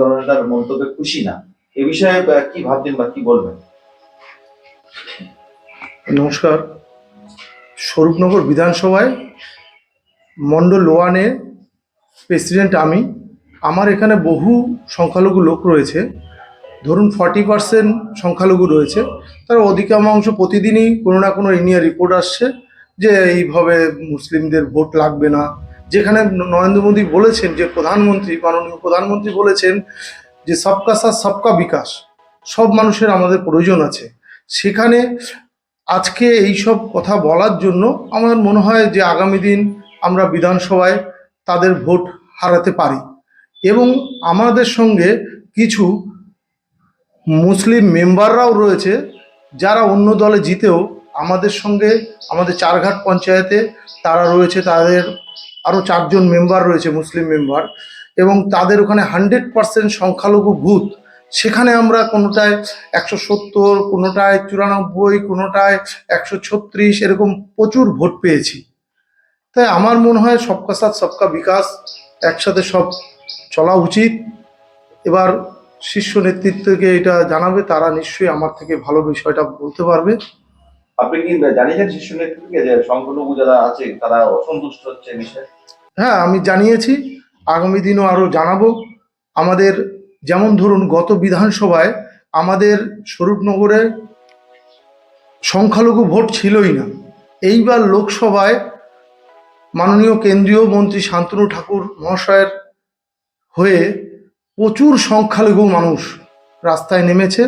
ধরনের তার মন্তব্যে খুশি না। এ বিষয়ে কি ভাবছেন বা কি বলবেন? নমস্কার। স্বরূপনগর বিধানসভায় মণ্ডল ওয়ানে প্রেসিডেন্ট আমি। আমার এখানে বহু সংখ্যালঘু লোক রয়েছে। ধরুন, ফর্টি পার্সেন্ট সংখ্যালঘু রয়েছে। তার অধিকাংশ প্রতিদিনই কোনো না কোনো এ নিয়ে রিপোর্ট আসছে যে, এইভাবে মুসলিমদের ভোট লাগবে না। যেখানে নরেন্দ্র মোদী বলেছেন যে প্রধানমন্ত্রী, মাননীয় প্রধানমন্ত্রী বলেছেন যে সবকা সাথ, সবকা বিকাশ, সব মানুষের আমাদের প্রয়োজন আছে। সেখানে আজকে এই সব কথা বলার জন্য আমার মনে হয় যে আগামী দিন আমরা বিধানসভায় তাদের ভোট হারাতে পারি। এবং আমাদের সঙ্গে কিছু মুসলিম মেম্বাররাও রয়েছে যারা অন্য দলে জিতেও আমাদের সঙ্গে আমাদের চারঘাট পঞ্চায়েতে তারা রয়েছে, তাদের আরও চারজন মেম্বার রয়েছে, মুসলিম মেম্বার এবং তাদের ওখানে হান্ড্রেড পার্সেন্ট সংখ্যালঘু ভূত। সেখানে আমরা কোনোটায় একশো সত্তর, কোনোটায় চুরানব্বই, কোনোটায় একশো ছত্রিশ এরকম প্রচুর ভোট পেয়েছি। তাই আমার মনে হয় সবকা সাথ, সবকা বিকাশ, একসাথে সব চলা উচিত। এবার শীর্ষ নেতৃত্বকে এটা জানাবে, তারা নিশ্চয়ই আমার থেকে ভালো বিষয়টা বলতে পারবে। আপনি কি জানিয়েছেন নেতৃত্বকে যে সংখ্যালঘু যারা আছে, তারা অসন্তুষ্ট হচ্ছে বিষয়ে? হ্যাঁ আমি জানিয়েছি। আগামী দিনও আরও জানাব। আমাদের যেমন ধরুন গত বিধানসভায় আমাদের স্বরূপনগরে সংখ্যালঘু ভোট ছিলই না। এইবার লোকসভায় মাননীয় কেন্দ্রীয় মন্ত্রী শান্তনু ঠাকুর মহাশয়ের হয়ে প্রচুর সংখ্যালঘু মানুষ রাস্তায় নেমেছে,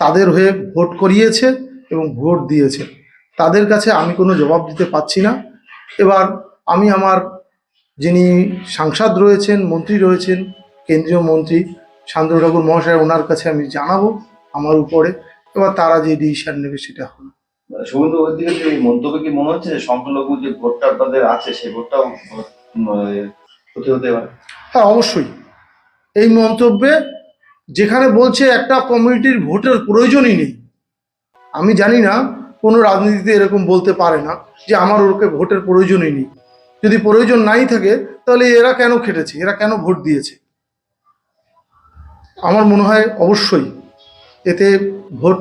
তাদের হয়ে ভোট করিয়েছে। এবং ভোট দিয়েছে তাদের কাছে আমি কোনো জবাব দিতে পারছি না। এবার আমি আমার যিনি সাংসদ রয়েছেন মন্ত্রী রয়েছেন কেন্দ্রীয় মন্ত্রী শান্তনু ঠাকুর মহাশয় ওনার কাছে আমি জানাব আমার উপরে। এবার তারা যে ডিসিশন নেবে সেটা হবে। মানে শুভেন্দু অধিকারী এই মন্তব্যে কি মনে হচ্ছে যে সংখ্যালঘু যে ভোটটা তাদের আছে সেই ভোটটাও উম, ক্ষতি হতে পারে? হ্যাঁ অবশ্যই। এই মন্তব্যে যেখানে বলছে একটা কমিউনিটির ভোটের প্রয়োজনই নেই। আমি জানি না, কোনো রাজনীতিতে এরকম বলতে পারে না যে আমার ওকে ভোটের প্রয়োজনই নেই। যদি প্রয়োজন নাই থাকে, তাহলে এরা কেন খেটেছে? এরা কেন ভোট দিয়েছে? আমার মনে হয় অবশ্যই এতে ভোট,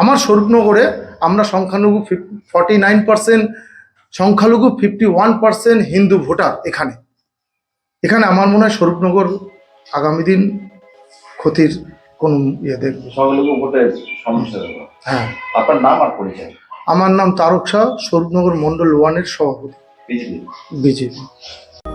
আমার স্বরূপনগরে আমরা সংখ্যালঘু ফর্টি নাইন পার্সেন্ট সংখ্যালঘু fifty one percent Hindu voter এখানে। এখানে আমার মনে হয় স্বরূপনগর আগামী দিন ক্ষতির কোনো ইয়ে দেখবে। সংখ্যালঘু ভোটের সমস্যা। হ্যাঁ। আপনার নাম আর পরিচয়? আমার নাম তারক শাহ স্বরূপনগর মন্ডল ওয়ানের সভাপতি। বিজেপি। বিজেপি।